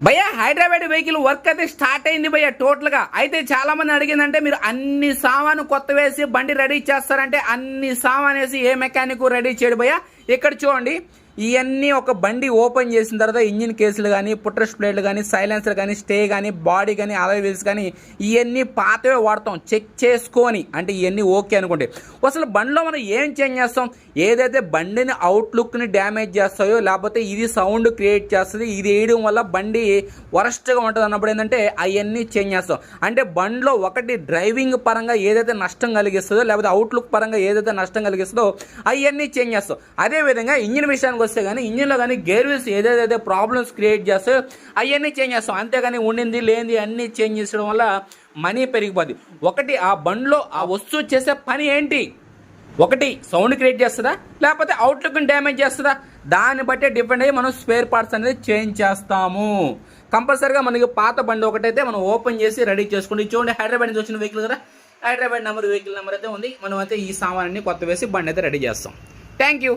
భయ్య Hyderabad vehicle work అయితే start అయింది భయ్య టోటల్గా అయితే చాలా మంది అడిగిందంటే మీరు అన్ని సామాను కొత్త వేసి బండి రెడీ చేస్తారంటే అన్ని సామాన్ వేసి ఏ మెకానిక్ రెడీ చేయడు భయ్య. ఇక్కడ చూడండి ఇవన్నీ ఒక బండి ఓపెన్ చేసిన తర్వాత ఇంజిన్ కేసులు కానీ పుట్రస్ ప్లేట్లు కానీ సైలెన్సర్ కానీ స్టే కానీ బాడీ కానీ అలై వీల్స్ కానీ ఇవన్నీ పాతవే వాడతాం. చెక్ చేసుకొని. అంటే ఇవన్నీ ఓకే అనుకోండి. అసలు బండిలో మనం ఏం చేంజ్ చేస్తాం? ఏదైతే బండిని అవుట్లుక్ని డ్యామేజ్ చేస్తాయో లేకపోతే ఇది సౌండ్ క్రియేట్ చేస్తుంది ఇది వేయడం వల్ల బండి వరస్ట్గా ఉంటుంది అన్నప్పుడు ఏంటంటే అవన్నీ చేంజ్ చేస్తాం. అంటే బండిలో ఒకటి డ్రైవింగ్ పరంగా ఏదైతే నష్టం కలిగిస్తుందో లేకపోతే అవుట్లుక్ పరంగా ఏదైతే నష్టం కలిగిస్తుందో అవన్నీ చేంజ్ చేస్తాం. అదేవిధంగా ఇంజిన్ విషయానికి వస్తే కానీ ఇంజిన్లో కానీ గేర్ వీల్స్ ఏదేదైతే ప్రాబ్లమ్స్ క్రియేట్ చేస్తాయో అవన్నీ చేంజ్ చేస్తాం. అంతేగాని ఉండింది లేనిది అన్నీ చేంజ్ చేసడం వల్ల మనీ పెరిగిపోద్ది. ఒకటి ఆ బండిలో ఆ వస్తువు చేసే పని ఏంటి? ఒకటి సౌండ్ క్రియేట్ చేస్తుందా? లేకపోతే అవుట్లుక్ని డ్యామేజ్ చేస్తుందా? దాన్ని బట్టే డిపెండ్ అయ్యి మనం స్పేర్ పార్ట్స్ అనేది చేంజ్ చేస్తాము. కంపల్సరీగా మనకి పాత బండి ఒకటైతే మనం ఓపెన్ చేసి రెడీ చేసుకోండి చూడండి హైదరాబాద్ నుంచి వచ్చిన వెహికల్ కదా? హైదరాబాద్ నెంబర్ వెహికల్ నెంబర్ అయితే ఉంది. మనం అయితే ఈ సామాన్ని కొత్త వేసి బండి అయితే రెడీ చేస్తాం. Thank you